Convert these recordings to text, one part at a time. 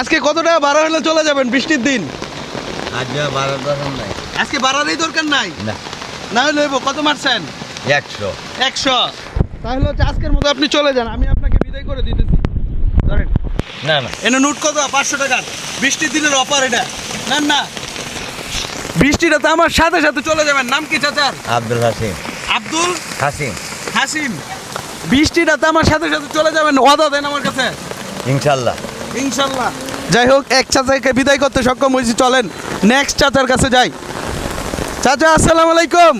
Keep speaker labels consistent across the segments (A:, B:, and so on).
A: আজকে কত টাকা ভাড়া হলে চলে যাবেন বৃষ্টির দিন?
B: আজকে বারো দশম নাই।
A: আজকে ভাড়ারই দরকার নাই?
B: না।
A: না হলে কত মারছেন?
B: একশো।
A: একশো। তাহলে হচ্ছে আজকের মতো আপনি চলে যান আমি আপনাকে বিদায় করে দিতেছি। ধরেন।
B: না না।
A: এনে নোট কত? পাঁচশো টাকার। বৃষ্টির দিনের অফার এটা। নেন না। বৃষ্টিটা তো আমার সাথে সাথে চলে যাবেন। নাম কি চাচার?
B: আব্দুল হাসিম।
A: আব্দুল?
B: হাসিম।
A: হাসিম। বৃষ্টিটা তো আমার সাথে সাথে চলে যাবেন। ওয়াদা দেন আমার কাছে।
B: ইনশাল্লাহ
A: ইনশাল্লাহ যাই হোক এক চাচাকে বিদায় করতে সক্ষম হয়েছি চলেন নেক্সট চাচার কাছে যাই। চাচা আসসালামু আলাইকুম।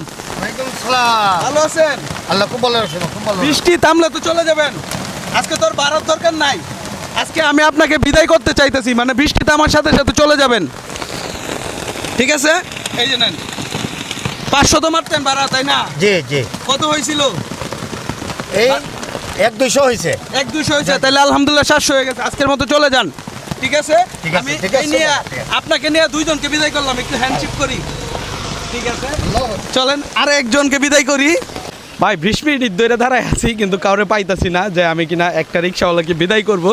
A: ভালো আছেন?
C: আল্লাহ খুব ভালো রাখছেন খুব ভালো
A: বৃষ্টি থামলে তো চলে যাবেন। আজকে তোর বাড়ার দরকার নাই। আজকে আমি আপনাকে বিদায় করতে চাইতেছি মানে বৃষ্টিতে আমার সাথে সাথে চলে যাবেন। ঠিক আছে? এই যে নেন। পাঁচশো তো মারতেন ভাড়া তাই না?
C: জি জি।
A: কত হয়েছিল?
C: এই এক দুইশো হয়েছে।
A: এক দুশো হয়েছে তাহলে আলহামদুলিল্লাহ সাতশো হয়ে গেছে। আজকের মতো চলে যান। ঠিক আছে? আমি এই নিয়ে। আপনাকে নিয়ে দুইজনকে বিদায় করলাম একটু হ্যান্ডশিপ করি। ঠিক আছে? চলেন আর একজনকে বিদায় করি। ভাই বিশ মিনিট ধরে দাঁড়ায় আছি কিন্তু কাউরে পাইতাছি না যে আমি কিনা একটা রিক্সাওয়ালাকে বিদায় করব।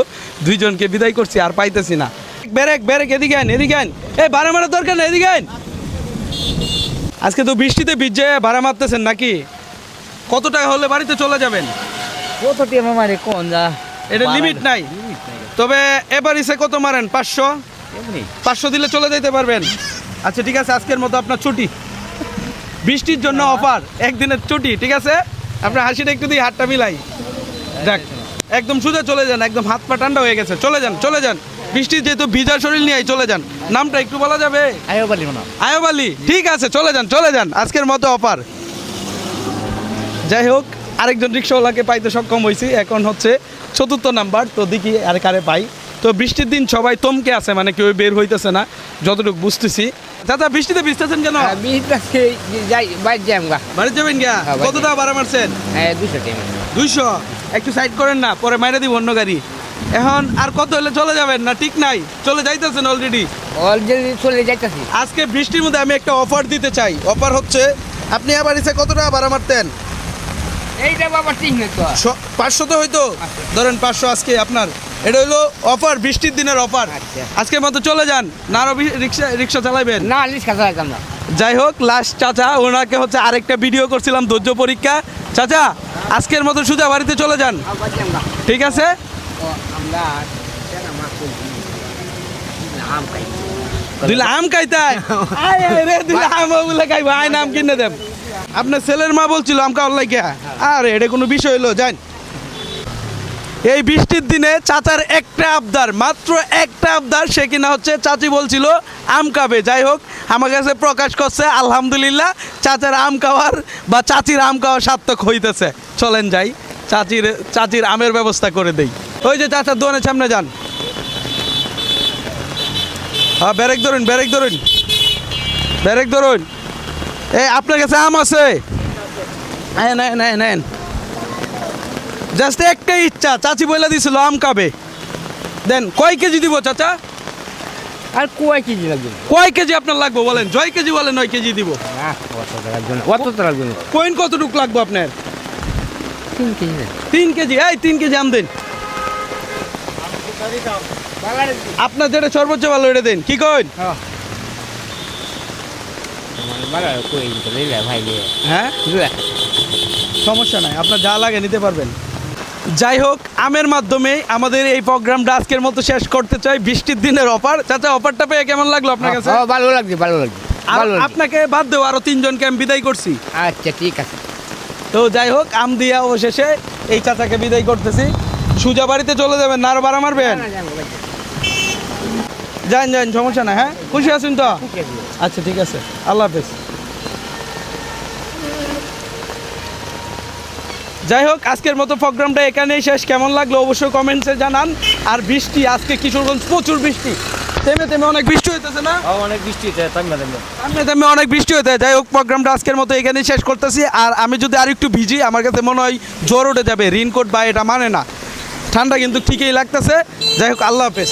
A: দুইজনকে বিদায় করছি আর পাইতাছি না। বেরেক বেরেক এদিকে আন এদিকে আন এই ভাড়া মারার দরকার না এদিকে আন আজকে তো বৃষ্টিতে ভিজে ভাড়া মারতেছেন নাকি? কত টাকা হলে বাড়িতে চলে যাবেন?
B: কত টিম মারে কোন যা?
A: এটা লিমিট নাই। তবে এবার ইসে কত মারেন? পাঁচশো? পাঁচশো দিলে চলে যেতে পারবেন। আচ্ছা ঠিক আছে আজকের মতো আপনার ছুটি। বৃষ্টির জন্য অফার একদিনের ছুটি ঠিক আছে? আপনার হাসিটা একটু দিয়ে হাতটা মিলাই। দেখ একদম সোজা চলে যান একদম হাত পা ঠান্ডা হয়ে গেছে। চলে যান চলে যান। বৃষ্টির যেহেতু ভিজা শরীর নিয়ে চলে যান। নামটা একটু বলা যাবে?
B: আয়ো বলি না
A: আয়ব আলী ঠিক আছে চলে যান চলে যান। আজকের মতো অফার। যাই হোক আরেকজন রিক্সাওয়ালাকে পাইতে সক্ষম হয়েছি এখন হচ্ছে চতুর্থ নাম্বার তো দেখি আর কারে পাই। তো বৃষ্টির দিন সবাই তমকে আছে মানে কেউ বের হইতেছে না যতটুকু বুঝতেছি। চাচা বৃষ্টিতে ভিজতেছেন কেন?
D: যাই বাইর যাই আমরা
A: যাবেন
D: হ্যাঁ,
A: কত টাকা ভাড়া মারছেন?
D: হ্যাঁ দুশো
A: দুইশো? একটু সাইড করেন না পরে মাইরে দিব অন্য গাড়ি। এখন আর কত হলে চলে যাবেন না? ঠিক নাই চলে যাইতেছেন অলরেডি
D: অলরেডি চলে যাইতাছি।
A: আজকে বৃষ্টির মধ্যে আমি একটা অফার দিতে চাই। অফার হচ্ছে আপনি আবার এসে কত টাকা ভাড়া মারতেন?
D: এইটা বাবা ঠিক না তো।
A: পাঁচশো তো হইতো। ধরেন পাঁচশো আজকে আপনার। এটা হলো অফার বৃষ্টির দিনের অফার।
D: আচ্ছা।
A: আজকের মতো চলে যান না আরও রিক্সা রিক্সা
D: না
A: যাই হোক লাস্ট চাচা ওনাকে হচ্ছে আরেকটা ভিডিও করছিলাম ধৈর্য পরীক্ষা। চাচা আজকের মতো সুজা বাড়িতে চলে যান। ঠিক আছে? দিলে? আম খাইতাই রে দিলে আম বলে খাইবো। আয় নাম কিনে দেব। আপনার ছেলের মা বলছিল আম খাওয়ার লাগে আরে, এটা কোনো বিষয় হলো জান এই বৃষ্টির দিনে চাচার একটা আবদার, মাত্র একটা আবদার, সে কিনা হচ্ছে চাচি বলছিল, আম খাবে। যাই হোক, আমার কাছে প্রকাশ করছে, আলহামদুলিল্লাহ, চাচার আম খাওয়ার বা চাচির আম খাওয়ার সার্থক হইতেছে। চলেন যাই, চাচির চাচির আমের ব্যবস্থা করে দেই। ওই যে চাচার দোকানের সামনে যান। হ্যাঁ ব্যারেক ধরুন ব্যারেক ধরুন। ব্যারেক ধরুন। আপনার কাছে আম আছে? নেন নেন নেন জাস্ট একটাই ইচ্ছা চাচি বলে দিছিল আম খাবে। দেন কয় কেজি দিব চাচা?
D: আর কয় কেজি লাগবে?
A: কয় কেজি আপনার লাগবে বলেন। জয় কেজি বলেন নয় কেজি দিব।
D: না অত টাকার জন্য অত টাকার জন্য?
A: কইন কতটুকু লাগবে আপনার?
D: তিন কেজি
A: তিন কেজি এই তিন কেজি আম দেন। আপনার যেটা সর্বোচ্চ ভালো এটা দেন। কি কইন
D: বালা কই লইলে ভাই লে
A: হ্যাঁ সমস্যা নাই আপনার যা লাগে নিতে পারবেন। যাই হোক আমের মাধ্যমে আমাদের এই প্রোগ্রামটা আজকের মতো শেষ করতে চাই। বৃষ্টির দিনের অফার। চাচা অফারটা পেয়ে কেমন লাগল আপনার কাছে?
D: ভালো লাগছে ভালো লাগছে। ভালো লাগছে।
A: আপনাকে বাদ দেবো আরও তিনজনকে আমি বিদায় করছি।
D: আচ্ছা ঠিক আছে।
A: তো যাই হোক আম দিয়া অবশেষে এই চাচাকে বিদায় করতেছি। সুজা বাড়িতে চলে যাবেন না আরও বাড়া মারবেন যান যান সমস্যা না হ্যাঁ? খুশি আছেন তো? আচ্ছা ঠিক আছে। আল্লাহ হাফেজ। যাই হোক আজকের মতো প্রোগ্রামটা এখানেই শেষ। কেমন লাগল অবশ্যই কমেন্টসে জানান। আর বৃষ্টি আজকে কিশোরগঞ্জ প্রচুর বৃষ্টি। থেমে থেমে অনেক বৃষ্টি হইতেছে না?
B: অনেক বৃষ্টি
A: সামনে থেমে অনেক বৃষ্টি হইতে যাই হোক প্রোগ্রামটা আজকের মতো এখানেই শেষ করতেছি। আর আমি যদি আর একটু ভিজি আমার কাছে মনে হয় জ্বর উঠে যাবে। রেইনকোট বা এটা মানে না। ঠান্ডা কিন্তু ঠিকই লাগতেছে। যাই হোক আল্লাহ হাফেজ।